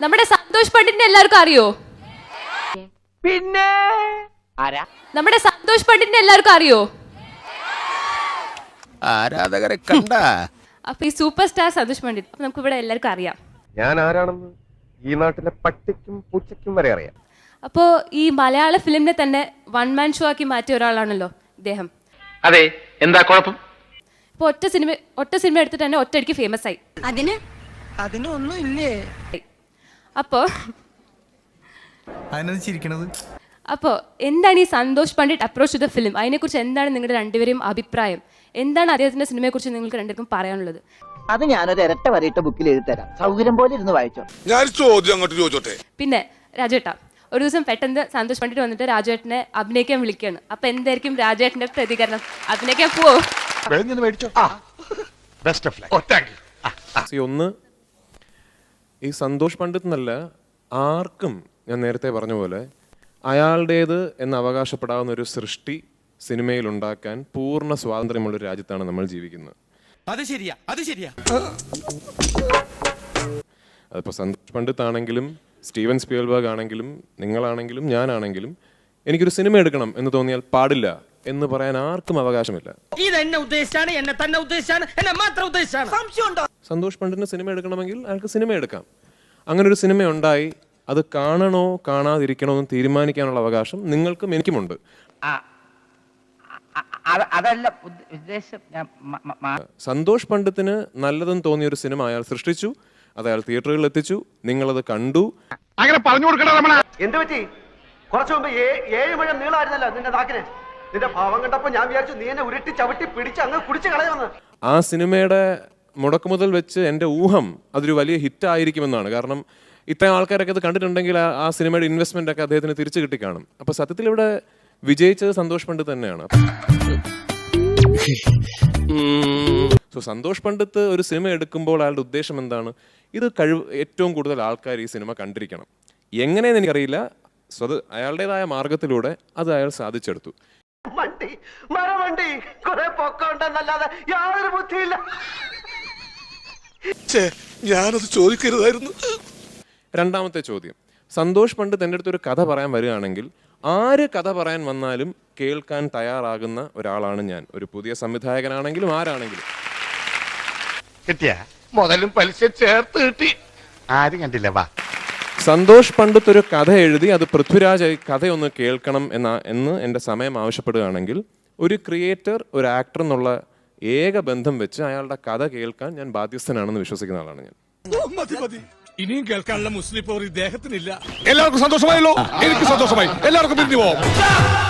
നമ്മുടെ സന്തോഷ് പണ്ഡിറ്റിനെ എല്ലാവർക്കും അറിയോ? പിന്നെ? ആരാ? നമ്മുടെ സന്തോഷ് പണ്ഡിറ്റിനെ എല്ലാവർക്കും അറിയോ? ആരാധകരെ കണ്ട? അപ്പൊ ഈ സൂപ്പർ സ്റ്റാർ സന്തോഷ് പണ്ഡിറ്റ് അപ്പൊ നമുക്ക് ഇവിടെ എല്ലാവർക്കും അറിയാം. ഞാൻ ആരാണെന്ന് ഈ നാട്ടിലെ പട്ടിക്കും പൂച്ചയ്ക്കും വരെ അറിയാം. അപ്പോൾ ഈ മലയാള ഫിലിമിനെ തന്നെ വൺ മാൻ ഷോ ആക്കി മാറ്റിയ ഒരാളാണല്ലോ ഇദ്ദേഹം. അതെ എന്താ കുഴപ്പം? ഇപ്പൊ ഒറ്റ സിനിമ ഒറ്റ സിനിമ എടുത്തിട്ട് തന്നെ ഒറ്റയടിക്ക് ഫേമസ് ആയി. അതിന്? അതിനൊന്നും ഇല്ലേ? അപ്പോൾ അപ്പോ ചിരിക്കണത്? അപ്പോൾ എന്താണ് ഈ Santosh Pandit approach the film അതിനെക്കുറിച്ച് എന്താണ് നിങ്ങളുടെ രണ്ടുപേരെയും അഭിപ്രായം? എന്താണ് അദ്ദേഹത്തിന്റെ സിനിമയെക്കുറിച്ച് നിങ്ങൾക്ക് രണ്ടുപേർക്കും പറയാനുള്ളത്? അത് ഞാനൊരു ഇരട്ട വരയിട്ട ബുക്കിൽ എഴുതി തരാം സൗകര്യം പോലെ ഇരുന്ന് വായിച്ചോ. ഞാൻ ചോദ്യം അങ്ങോട്ട് ചോദിച്ചോട്ടെ? പിന്നെ രാജേട്ട ഒരു ദിവസം പെട്ടെന്ന് സന്തോഷ് പണ്ഡിറ്റ് വന്നിട്ട് രാജേട്ടനെ അഭിനയിക്കാൻ വിളിക്കുകയാണ്. അപ്പൊ എന്തായിരിക്കും രാജേട്ടന്റെ പ്രതികരണം? അഭിനയിക്കാൻ പോവോ? സി ഒന്ന് ഈ സന്തോഷ് പണ്ഡിത് എന്നല്ല ആർക്കും ഞാൻ നേരത്തെ പറഞ്ഞ പോലെ അയാളുടേത് എന്ന് അവകാശപ്പെടാവുന്ന ഒരു സൃഷ്ടി സിനിമയിൽ ഉണ്ടാക്കാൻ പൂർണ സ്വാതന്ത്ര്യമുള്ള ഒരു രാജ്യത്താണ് നമ്മൾ ജീവിക്കുന്നത്. അത് ശരിയാ അത് ശരിയാ. അതിപ്പോൾ സന്തോഷ് പണ്ഡിത് ആണെങ്കിലും സ്റ്റീവൻ സ്പിയൽബർഗ് ആണെങ്കിലും നിങ്ങളാണെങ്കിലും ഞാനാണെങ്കിലും എനിക്കൊരു സിനിമ എടുക്കണം എന്ന് തോന്നിയാൽ പാടില്ല. എന്ന് പറയാൻ ആർക്കും അവകാശമില്ല. ഇത് എന്നെ ഉദ്ദേശിച്ചാണ് എന്നെ തന്നെ ഉദ്ദേശിച്ചാണ് എന്നെ മാത്രം ഉദ്ദേശിച്ചാണ്. സംശയമുണ്ടോ? സന്തോഷ് പണ്ഡിറ്റിന് സിനിമ എടുക്കണമെങ്കിൽ അയാൾക്ക് സിനിമ എടുക്കാം. അങ്ങനെ ഒരു സിനിമ ഉണ്ടായി അത് കാണണോ കാണാതിരിക്കണോ എന്ന് തീരുമാനിക്കാനുള്ള അവകാശം നിങ്ങൾക്കും എനിക്കുമുണ്ട്. അതല്ല ഉദ്ദേശം സന്തോഷ് പണ്ഡിത്തിന് നല്ലതെന്ന് തോന്നിയ ഒരു സിനിമ അയാൾ സൃഷ്ടിച്ചു. അത് അയാൾ തിയേറ്ററുകളിൽ എത്തിച്ചു. നിങ്ങളത് കണ്ടു. അങ്ങനെ പറഞ്ഞു കൊടുക്കണം എന്ത് പറ്റി കുറച്ചു മുമ്പ് ഏഴ് മഴ നീളായിരുന്നല്ലോ നിന്റെ നാക്കിന്. നിന്റെ ഭാവം കണ്ടപ്പോ ഞാൻ വിചാരിച്ചു നീ എന്നെ ഉരുട്ടി ചവിട്ടി പിടിച്ച് അങ്ങ് കുടിച്ച് കളയുമെന്ന്. ആ സിനിമയുടെ മുടക്കുമുതൽ വെച്ച് എന്റെ ഊഹം അതൊരു വലിയ ഹിറ്റ് ആയിരിക്കുമെന്നാണ്. കാരണം ഇത്രയും ആൾക്കാരൊക്കെ ഇത് കണ്ടിട്ടുണ്ടെങ്കിൽ ആ- സിനിമയുടെ ഇൻവെസ്റ്റ്മെന്റ് ഒക്കെ അദ്ദേഹത്തിന് തിരിച്ചു കിട്ടി കാണും അപ്പൊ സത്യത്തിൽ ഇവിടെ വിജയിച്ചത് സന്തോഷ് പണ്ഡിത് തന്നെയാണ്. സോ സന്തോഷ് പണ്ഡിത്ത് ഒരു സിനിമ എടുക്കുമ്പോൾ അയാളുടെ ഉദ്ദേശം എന്താണ്? ഇത് കഴിവ് ഏറ്റവും കൂടുതൽ ആൾക്കാർ ഈ സിനിമ കണ്ടിരിക്കണം. എങ്ങനെയെന്ന് എനിക്കറിയില്ല. സ്വത് അയാളുടേതായ മാർഗത്തിലൂടെ അത് അയാൾ സാധിച്ചെടുത്തു. വണ്ടി മരവണ്ടി കുറെ പൊക്കമുണ്ടെന്നല്ലാതെ യാതൊരു ബുദ്ധിയില്ല. ഞാനത് ചോദിക്കരുതായിരുന്നു. രണ്ടാമത്തെ ചോദ്യം. സന്തോഷ് പണ്ട് തന്റെ അടുത്ത് ഒരു കഥ പറയാൻ വരികയാണെങ്കിൽ ആര് കഥ പറയാൻ വന്നാലും കേൾക്കാൻ തയ്യാറാകുന്ന ഒരാളാണ് ഞാൻ. ഒരു പുതിയ സംവിധായകനാണെങ്കിലും ആരാണെങ്കിലും. കിട്ടിയ? മുതലും പലിശ ചേർത്ത് കിട്ടി. ആരും കണ്ടില്ല വാ. സന്തോഷ് പണ്ടത്തൊരു ഒരു കഥ എഴുതി അത് പൃഥ്വിരാജ് ഈ കഥയൊന്ന് കേൾക്കണം എന്ന എന്ന് എന്റെ സമയം ആവശ്യപ്പെടുകയാണെങ്കിൽ ഒരു ക്രിയേറ്റർ ഒരു ആക്ടർ എന്നുള്ള ഏക ബന്ധം വെച്ച് അയാളുടെ കഥ കേൾക്കാൻ ഞാൻ ബാധ്യസ്ഥനാണെന്ന് വിശ്വസിക്കുന്ന ആളാണ് ഞാൻ. ഇനിയും കേൾക്കാനുള്ള മുസ്ലിം പോർ ഇദ്ദേഹത്തിനില്ല എല്ലാവർക്കും സന്തോഷമായല്ലോ. എനിക്ക് സന്തോഷമായി. എല്ലാവർക്കും പിരിഞ്ഞു പോവാം.